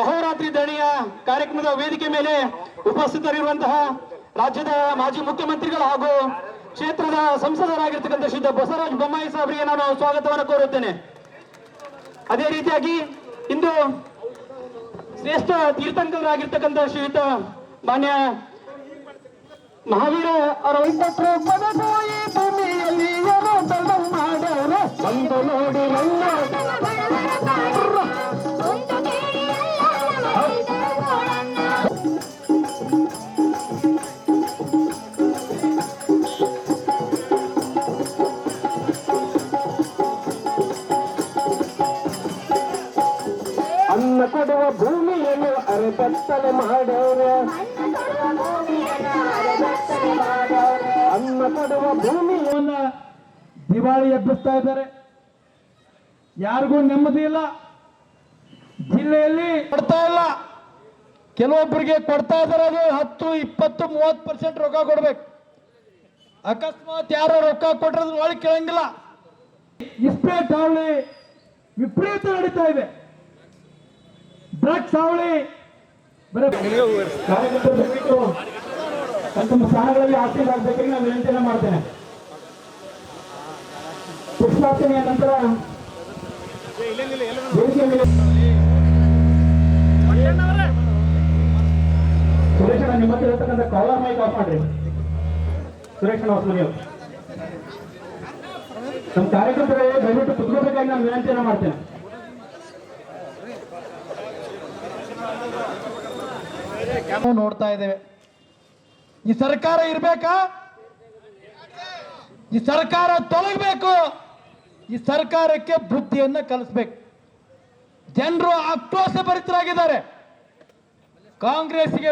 ಅಹೋರಾತ್ರಿ ದಣಿಯ ಕಾರ್ಯಕ್ರಮದ ವೇದಿಕೆ ಮೇಲೆ ಉಪಸ್ಥಿತರಿರುವಂತಹ ರಾಜ್ಯದ ಮಾಜಿ ಮುಖ್ಯಮಂತ್ರಿಗಳು ಹಾಗೂ ಕ್ಷೇತ್ರದ ಸಂಸದರಾಗಿರ್ತಕ್ಕಂಥ ಶ್ರೀ ಬಸವರಾಜ ಬೊಮ್ಮಾಯಿ ಸಾಹೇಬರಿಗೆ ನಾನು ಸ್ವಾಗತವನ್ನು ಕೋರುತ್ತೇನೆ. ಅದೇ ರೀತಿಯಾಗಿ ಇಂದು ಶ್ರೇಷ್ಠ ತೀರ್ಥಂಕರಾಗಿರ್ತಕ್ಕಂಥ ಶ್ರೀಯುತ ಮಾನ್ಯ ಮಹಾವೀರ ಅವರ ಕೊಡುವ ಭೂಮಿಯನ್ನು ಅರೆಪತ್ತನೆ ಮಾಡೋರ ಅನ್ನ ಕೊಡುವ ಭೂಮಿಯನ್ನ ದಿವಾಳಿ ಎಬ್ಬಿಸ್ತಾ ಇದ್ದಾರೆ. ಯಾರಿಗೂ ನೆಮ್ಮದಿ ಇಲ್ಲ. ಜಿಲ್ಲೆಯಲ್ಲಿ ಕೊಡ್ತಾ ಇಲ್ಲ. ಕೆಲವೊಬ್ಬರಿಗೆ ಕೊಡ್ತಾ ಇದ್ದಾರೆ ಅದು ಹತ್ತು, ಇಪ್ಪತ್ತು, ಮೂವತ್ತು ಪರ್ಸೆಂಟ್ ರೊಕ್ಕ ಕೊಡ್ಬೇಕು. ಅಕಸ್ಮಾತ್ ಯಾರೋ ರೊಕ್ಕ ಕೊಟ್ಟರೆ ಒಳಗೆ ಕೇಳಂಗಿಲ್ಲ. ಇಷ್ಟೇ ಟಾವಳಿ ವಿಪರೀತ ನಡೀತಾ ಇದೆ. ಡ್ರಗ್ಸ್ ಸಾವಳಿ. ಕಾರ್ಯಕರ್ತರು ತಮ್ಮ ಸ್ಥಾನಗಳಲ್ಲಿ ಸ್ಥಾನಗಳಲ್ಲಿ ಆಸೀನಾಗಬೇಕಾಗಿ ನಾನು ವಿನಂತಿಯನ್ನು ಮಾಡ್ತೇನೆ. ಪುಷ್ಪಾರ್ಚನೆಯ ನಂತರ ವೇದಿಕೆಯ ಮೇಲೆ ಸುರೇಶಣ್ಣ ನಿಮ್ಮ ಹತ್ರ ಇರತಕ್ಕಂಥ ಕಾಲರ್ ಮೈಕ್ ಆಫ್ ಮಾಡ್ರಿ. ಸುರೇಶಣ್ಣ ಅವರು ನಮ್ಮ ಕಾರ್ಯಕರ್ತರು ದಯವಿಟ್ಟು ಕುತ್ಕೋಬೇಕಾಗಿ ನಾನು ವಿನಂತಿಯನ್ನು ಮಾಡ್ತೇನೆ. ನೋಡ್ತಾ ಇದ್ದೇವೆ. ಈ ಸರ್ಕಾರ ಇರ್ಬೇಕಾ? ಈ ಸರ್ಕಾರ ತೊಲಗಬೇಕು. ಈ ಸರ್ಕಾರಕ್ಕೆ ಬುದ್ಧಿಯನ್ನ ಕಲಿಸ್ಬೇಕು. ಜನರು ಆಕ್ರೋಶ ಭರಿತರಾಗಿದ್ದಾರೆ. ಕಾಂಗ್ರೆಸ್ಗೆ